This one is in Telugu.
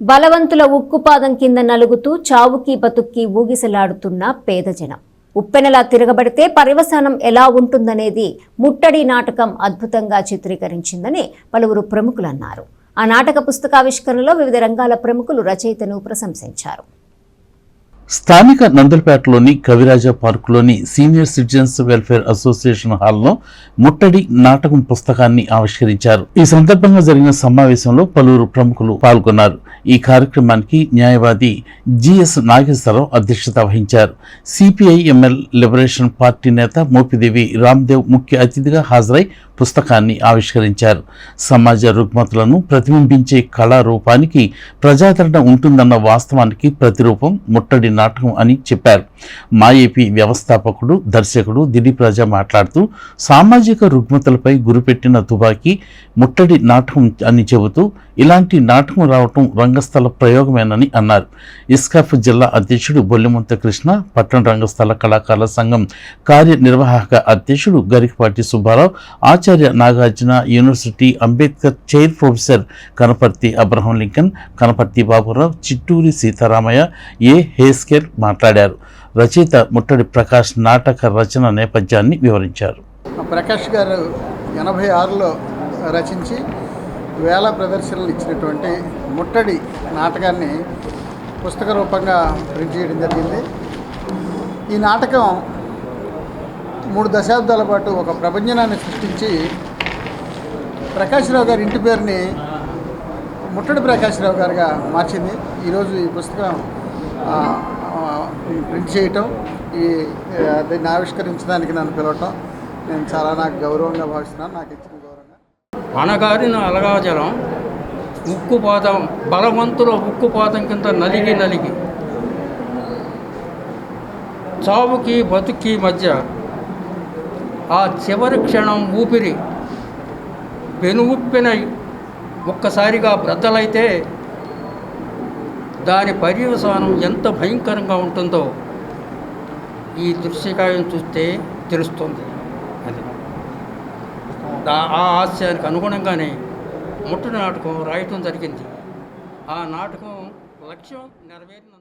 బలవంతుల ఉక్కుపాదం కింద నలుగుతూ చావుకి బతుక్కి ఊగిసలాడుతున్న పేద జనం. ఉప్పెనలా తిరగబడితే పర్యవసానం ఎలా ఉంటుందనేది ముట్టడి నాటకం అద్భుతంగా చిత్రీకరించిందని పలువురు ప్రముఖులు అన్నారు. ఆ నాటక పుస్తకావిష్కరణలో వివిధ రంగాల ప్రముఖులు రచయితను ప్రశంసించారు. స్థానిక నందలపేటలోని కవిరాజ పార్కులోని సీనియర్ సిటిజన్స్ వెల్ఫేర్ అసోసియేషన్ హాల్లో ముట్టడి నాటకం పుస్తకాన్ని ఆవిష్కరించారు. ఈ సందర్భంగా జరిగిన సమావేశంలో పలువురు ప్రముఖులు పాల్గొన్నారు. ఈ కార్యక్రమానికి న్యాయవాది జిఎస్ నాగేశ్వరరావు అధ్యక్షత వహించారు. సిపిఐ ఎంఎల్ లిబరేషన్ పార్టీ నేత మోపిదేవి రామ్దేవ్ ముఖ్య అతిథిగా హాజరై పుస్తకాన్ని ఆవిష్కరించారు. సమాజ రుగ్మతులను ప్రతిబింబించే కళారూపానికి ప్రజాదరణ ఉంటుందన్న వాస్తవానికి ప్రతిరూపం ముట్టడి నాటకం అని చెప్పారు. మా ఏపీ వ్యవస్థాపకుడు దర్శకుడు దిలీప్ రాజా మాట్లాడుతూ సామాజిక రుగ్మతలపై గురిపెట్టిన తుబాకి ముట్టడి నాటకం అని చెబుతూ ఇలాంటి నాటకం రావటం రంగస్థల ప్రయోగమేనని అన్నారు. ఇస్కాఫ్ జిల్లా అధ్యక్షుడు బొల్లిమంత కృష్ణ పట్టణ రంగస్థల కళాకారుల సంఘం కార్యనిర్వాహక అధ్యక్షుడు Garikapati Subbarao Acharya Nagarjuna university Ambedkar chair professor Kanaparthi Abraham Lincoln Kanaparthi Baburao Chitturi Sitaramaiah ఏ హేస్ హేస్కేర్ మాట్లాడారు. రచయిత ముట్టడి ప్రకాష్ నాటక రచన నేపథ్యాన్ని వివరించారు. ప్రకాష్ గారు ఎనభై ఆరులో రచించి వేల ప్రదర్శనలు ఇచ్చినటువంటి ముట్టడి నాటకాన్ని పుస్తక రూపంగా ప్రింట్ చేయడం జరిగింది. ఈ నాటకం మూడు దశాబ్దాల పాటు ఒక ప్రపంచనాన్ని సృష్టించి ప్రకాశ్రావు గారి ఇంటి పేరుని ముట్టడి ప్రకాశ్రావు గారుగా మార్చింది. ఈరోజు ఈ పుస్తకం ప్రింట్ చేయటం. ఈ దీన్ని ఆవిష్కరించడానికి నన్ను పిలవటం. నేను చాలా నాకు గౌరవంగా భావిస్తున్నాను. నాకు ఇచ్చిన గౌరవంగా. అనగారిన అలగాజలం ఉక్కుపాతం బలవంతుల ఉక్కుపాతం కింద నలిగి నలిగి. చావుకి బతుకి మధ్య ఆ చివరి క్షణం ఊపిరి పెనువుప్పిన ఒక్కసారిగా బ్రద్దలైతే దాని పర్యవసానం ఎంత భయంకరంగా ఉంటుందో ఈ దృశ్యకాయం చూస్తే తెలుస్తుంది. అది. ఆ హాస్యానికి అనుగుణంగానే ముట్టడి నాటకం రాయటం జరిగింది. ఆ నాటకం లక్ష్యం నెరవేరిన